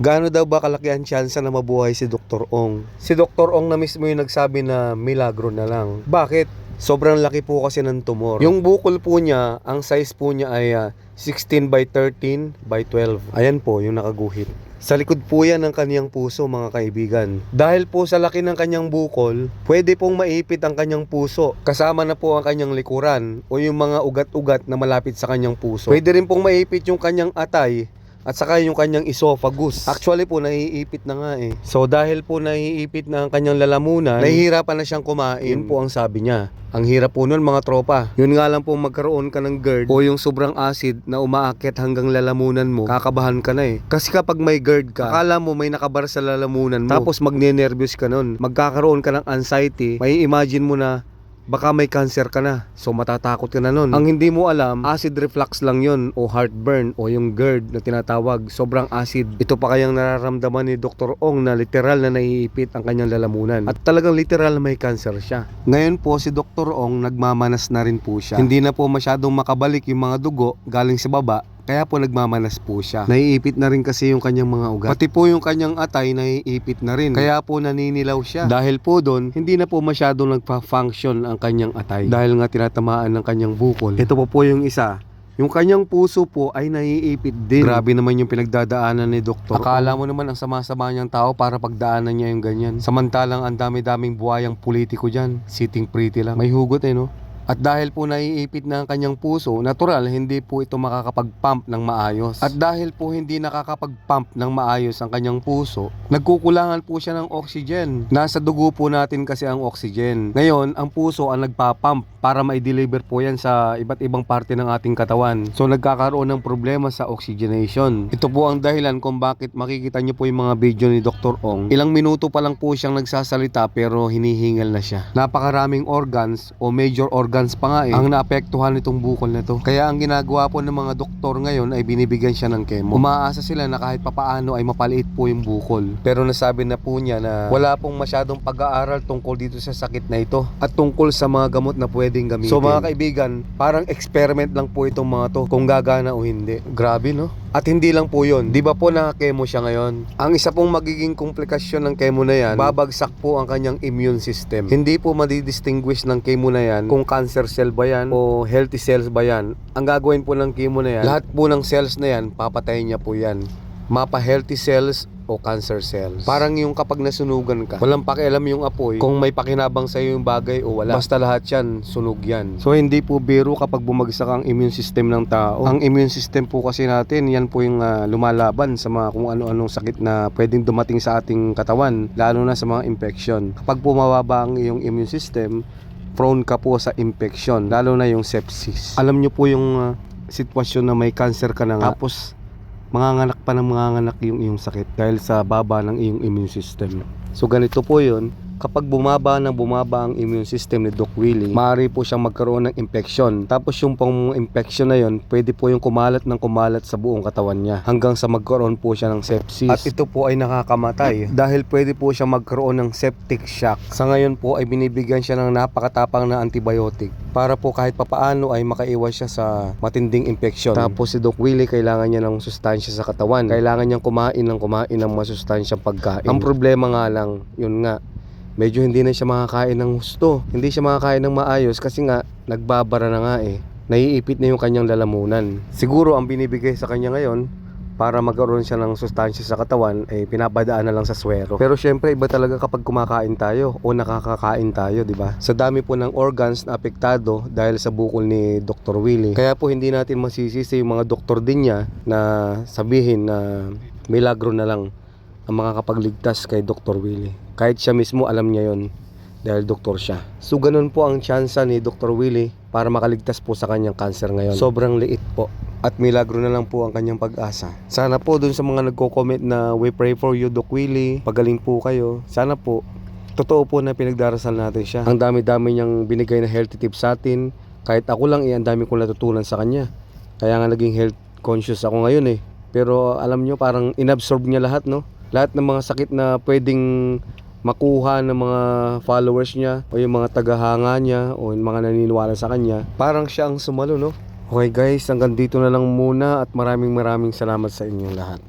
Gaano daw ba kalaki ang tsansa na mabuhay si Dr. Ong? Si Dr. Ong na mismo yung nagsabi na milagro na lang. Bakit? Sobrang laki po kasi ng tumor. Yung bukol po niya, ang size po niya ay ah, 16 by 13 by 12. Ayan po yung nakaguhit. Sa likod po yan ng kaniyang puso mga kaibigan. Dahil po sa laki ng kanyang bukol, pwede pong maipit ang kanyang puso. Kasama na po ang kanyang likuran o yung mga ugat-ugat na malapit sa kanyang puso. Pwede rin pong maipit yung kanyang atay at saka yung kanyang esophagus. Actually po, naiipit na nga eh. So dahil po naiipit na ang kanyang lalamunan, nahihirapan na siyang kumain. Yun po ang sabi niya. Ang hirap po nun mga tropa. Yun nga lang po magkaroon ka ng GERD o yung sobrang acid na umaakyat hanggang lalamunan mo, kakabahan ka na eh. Kasi kapag may GERD ka, akala mo may nakabar sa lalamunan mo. Tapos magne-nervous ka nun. Magkakaroon ka ng anxiety. May imagine mo na baka may cancer ka na. So matatakot ka na nun. Ang hindi mo alam, acid reflux lang yon o heartburn o yung GERD na tinatawag. Sobrang acid. Ito pa kayang nararamdaman ni Dr. Ong na literal na naiipit ang kanyang lalamunan. At talagang literal may cancer siya. Ngayon po si Dr. Ong nagmamanas na rin po siya. Hindi na po masyadong makabalik yung mga dugo galing sa baba kaya po nagmamanas po siya. Naiipit na rin kasi yung kanyang mga ugat. Pati po yung kanyang atay naiipit na rin. Kaya po naninilaw siya. Dahil po doon, hindi na po masyadong nagpa-function ang kanyang atay. Dahil nga tinatamaan ng kanyang bukol. Ito po po yung isa. Yung kanyang puso po ay naiipit din. Grabe naman yung pinagdadaanan ni Doktor. Akala mo naman ang sama-sama niyang tao para pagdaanan niya yung ganyan. Samantalang ang dami-daming buhayang politiko dyan. Sitting pretty lang. May hugot eh no? At dahil po naiipit na ang kanyang puso, natural hindi po ito makakapag-pump ng maayos. At dahil po hindi nakakapag-pump ng maayos ang kanyang puso, nagkukulangan po siya ng oxygen. Nasa dugo po natin kasi ang oxygen. Ngayon, ang puso ang nagpa-pump para ma-deliver po yan sa iba't ibang parte ng ating katawan. So nagkakaroon ng problema sa oxygenation. Ito po ang dahilan kung bakit makikita niyo po yung mga video ni Dr. Ong. Ilang minuto pa lang po siyang nagsasalita pero hinihingal na siya. Napakaraming organs o major organs pa nga eh ang naapektuhan nitong bukol na to. Kaya ang ginagawa po ng mga doktor ngayon ay binibigyan siya ng chemo. Umaasa sila na kahit papaano ay mapaliit po yung bukol. Pero nasabi na po niya na wala pong masyadong pag-aaral tungkol dito sa sakit na ito at tungkol sa mga gamot na pwedeng gamitin. So mga kaibigan, parang experiment lang po itong mga to kung gagana o hindi. Grabe no? At hindi lang po yun. Di ba po naka-chemo siya ngayon? Ang isa pong magiging komplikasyon ng chemo na yan, babagsak po ang kanyang immune system. Hindi po madidistinguish ng chemo na yan kung cancer cell ba yan o healthy cells ba yan. Ang gagawin po ng chemo na yan, lahat po ng cells na yan, papatayin niya po yan. Mapa healthy cells o cancer cells. Parang yung kapag nasunugan ka, walang pakialam yung apoy kung may pakinabang sa yung bagay o wala. Basta lahat yan, sunog yan. So hindi po biro kapag bumagsak ang immune system ng tao. Ang immune system po kasi natin, yan po yung ah, lumalaban sa mga kung ano-anong sakit na pwedeng dumating sa ating katawan, lalo na sa mga infection. Kapag bumababa ang iyong immune system, prone ka po sa infection, lalo na yung sepsis. Alam nyo po yung ah, sitwasyon na may cancer ka na nga. Tapos manganganak pa ng manganganak yung iyong sakit dahil sa baba ng iyong immune system. So ganito po yun, kapag bumaba ng bumaba ang immune system ni Doc Willie, maaari po siyang magkaroon ng infection. Tapos yung pong infection na yun, pwede po yung kumalat ng kumalat sa buong katawan niya hanggang sa magkaroon po siya ng sepsis. At ito po ay nakakamatay dahil pwede po siya magkaroon ng septic shock. Sa ngayon po ay binibigyan siya ng napakatapang na antibiotic para po kahit papaano ay makaiwas siya sa matinding infection. Tapos si Doc Willie kailangan niya ng sustansya sa katawan. Kailangan niyang kumain ng kumain ng masustansyang pagkain. Ang problema nga lang, yun nga, medyo hindi na siya makakain ng gusto. Hindi siya makakain ng maayos kasi nga nagbabara na nga eh. Naiipit na yung kanyang lalamunan. Siguro ang binibigay sa kanya ngayon para magkaroon siya ng sustansya sa katawan ay pinapadaan na lang sa swero. Pero syempre iba talaga kapag kumakain tayo o nakakakain tayo, di ba? Sa dami po ng organs na apektado dahil sa bukol ni Dr. Willie. Kaya po hindi natin masisisi yung mga doktor din niya na sabihin na milagro na lang ang makakapagligtas kay Dr. Willie. Kahit siya mismo alam niya yon dahil doktor siya. So ganun po ang tsansa ni Dr. Willie para makaligtas po sa kanyang cancer ngayon. Sobrang liit po. At milagro na lang po ang kanyang pag-asa. Sana po dun sa mga nagko-comment na we pray for you Doc Willie, pagaling po kayo. Sana po totoo po na pinagdarasal natin siya. Ang dami-dami niyang binigay na healthy tips sa atin. Kahit ako lang eh, ang dami kong natutunan sa kanya. Kaya nga naging health conscious ako ngayon eh. Pero alam nyo, parang inabsorb niya lahat, no? Lahat ng mga sakit na pwedeng makuha ng mga followers niya o yung mga tagahanga niya o yung mga naniniwala sa kanya. Parang siya ang sumalo, no? Okay guys, hanggang dito na lang muna at maraming maraming salamat sa inyong lahat.